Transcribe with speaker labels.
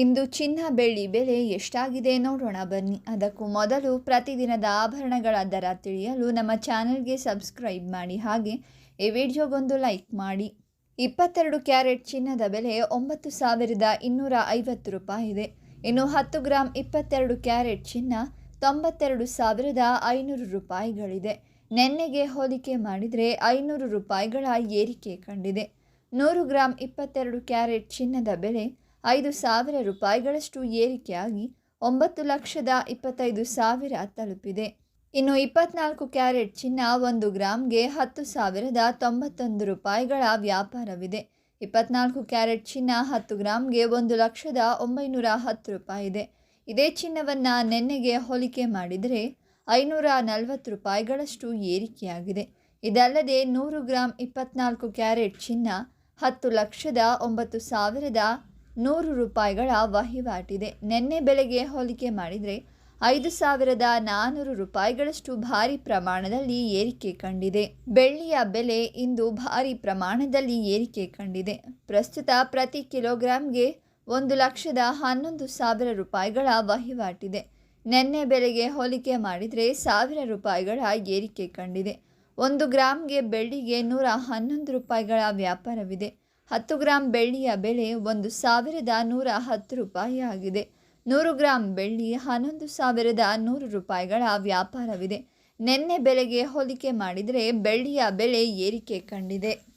Speaker 1: ಇಂದು ಚಿನ್ನ ಬೆಳ್ಳಿ ಬೆಲೆ ಎಷ್ಟಾಗಿದೆ ನೋಡೋಣ ಬನ್ನಿ. ಅದಕ್ಕೂ ಮೊದಲು ಪ್ರತಿದಿನದ ಆಭರಣಗಳ ದರ ತಿಳಿಯಲು ನಮ್ಮ ಚಾನೆಲ್ಗೆ ಸಬ್ಸ್ಕ್ರೈಬ್ ಮಾಡಿ. ಹಾಗೆ ಈ ವಿಡಿಯೋಗೊಂದು ಲೈಕ್ ಮಾಡಿ. ಇಪ್ಪತ್ತೆರಡು ಕ್ಯಾರೆಟ್ ಚಿನ್ನದ ಬೆಲೆ ಒಂಬತ್ತು ಸಾವಿರದ ಇನ್ನೂರ ಐವತ್ತು ರೂಪಾಯಿ ಇದೆ ಇನ್ನು ಹತ್ತು ಗ್ರಾಂ ಇಪ್ಪತ್ತೆರಡು ಕ್ಯಾರೆಟ್ ಚಿನ್ನ ತೊಂಬತ್ತೆರಡು ಸಾವಿರದ ಐನೂರು ರೂಪಾಯಿಗಳಿದೆ. ನೆನ್ನೆಗೆ ಹೋಲಿಕೆ ಮಾಡಿದರೆ ಐನೂರು ರೂಪಾಯಿಗಳ ಏರಿಕೆ ಕಂಡಿದೆ. ನೂರು ಗ್ರಾಂ ಇಪ್ಪತ್ತೆರಡು ಕ್ಯಾರೆಟ್ ಚಿನ್ನದ ಬೆಲೆ ಐದು ಸಾವಿರ ರೂಪಾಯಿಗಳಷ್ಟು ಏರಿಕೆಯಾಗಿ ಒಂಬತ್ತು ಲಕ್ಷದ ಇಪ್ಪತ್ತೈದು ಸಾವಿರ ತಲುಪಿದೆ. ಇನ್ನು ಇಪ್ಪತ್ನಾಲ್ಕು ಕ್ಯಾರೆಟ್ ಚಿನ್ನ ಒಂದು ಗ್ರಾಮ್ಗೆ ಹತ್ತು ಸಾವಿರದ ತೊಂಬತ್ತೊಂದು ರೂಪಾಯಿಗಳ ವ್ಯಾಪಾರವಿದೆ. ಇಪ್ಪತ್ನಾಲ್ಕು ಕ್ಯಾರೆಟ್ ಚಿನ್ನ ಹತ್ತು ಗ್ರಾಮ್ಗೆ ಒಂದು ಲಕ್ಷದ ಒಂಬೈನೂರ ಹತ್ತು ರೂಪಾಯಿ ಇದೆ ಇದೇ ಚಿನ್ನವನ್ನು ನೆನ್ನೆಗೆ ಹೋಲಿಕೆ ಮಾಡಿದರೆ ಐನೂರ ನಲವತ್ತು ರೂಪಾಯಿಗಳಷ್ಟು ಏರಿಕೆಯಾಗಿದೆ. ಇದಲ್ಲದೆ ನೂರು ಗ್ರಾಂ ಇಪ್ಪತ್ನಾಲ್ಕು ಕ್ಯಾರೆಟ್ ಚಿನ್ನ ಹತ್ತು ಲಕ್ಷದ ಒಂಬತ್ತು ಸಾವಿರದ ನೂರು ರೂಪಾಯಿಗಳ ವಹಿವಾಟಿದೆ. ನಿನ್ನೆ ಬೆಲೆಗೆ ಹೋಲಿಕೆ ಮಾಡಿದರೆ ಐದು ಸಾವಿರದ ನಾನ್ನೂರು ರೂಪಾಯಿಗಳಷ್ಟು ಭಾರಿ ಪ್ರಮಾಣದಲ್ಲಿ ಏರಿಕೆ ಕಂಡಿದೆ. ಬೆಳ್ಳಿಯ ಬೆಲೆ ಇಂದು ಭಾರಿ ಪ್ರಮಾಣದಲ್ಲಿ ಏರಿಕೆ ಕಂಡಿದೆ. ಪ್ರಸ್ತುತ ಪ್ರತಿ ಕಿಲೋಗ್ರಾಂಗೆ ಒಂದು ಲಕ್ಷದ ಹನ್ನೊಂದು ಸಾವಿರ ರೂಪಾಯಿಗಳ ವಹಿವಾಟಿದೆ. ನಿನ್ನೆ ಬೆಲೆಗೆ ಹೋಲಿಕೆ ಮಾಡಿದರೆ ಸಾವಿರ ರೂಪಾಯಿಗಳ ಏರಿಕೆ ಕಂಡಿದೆ. ಒಂದು ಗ್ರಾಮ್ಗೆ ಬೆಳ್ಳಿಗೆ ನೂರ ಹನ್ನೊಂದು ರೂಪಾಯಿಗಳ ವ್ಯಾಪಾರವಿದೆ. ಹತ್ತು ಗ್ರಾಂ ಬೆಳ್ಳಿಯ ಬೆಲೆ ಒಂದು ಸಾವಿರದ ನೂರ ಹತ್ತು ರೂಪಾಯಿ ಆಗಿದೆ ನೂರು ಗ್ರಾಂ ಬೆಳ್ಳಿ ಹನ್ನೊಂದು ಸಾವಿರದ ನೂರು ರೂಪಾಯಿಗಳ ವ್ಯಾಪಾರವಿದೆ. ನಿನ್ನೆ ಬೆಲೆಗೆ ಹೋಲಿಕೆ ಮಾಡಿದರೆ ಬೆಳ್ಳಿಯ ಬೆಲೆ ಏರಿಕೆ ಕಂಡಿದೆ.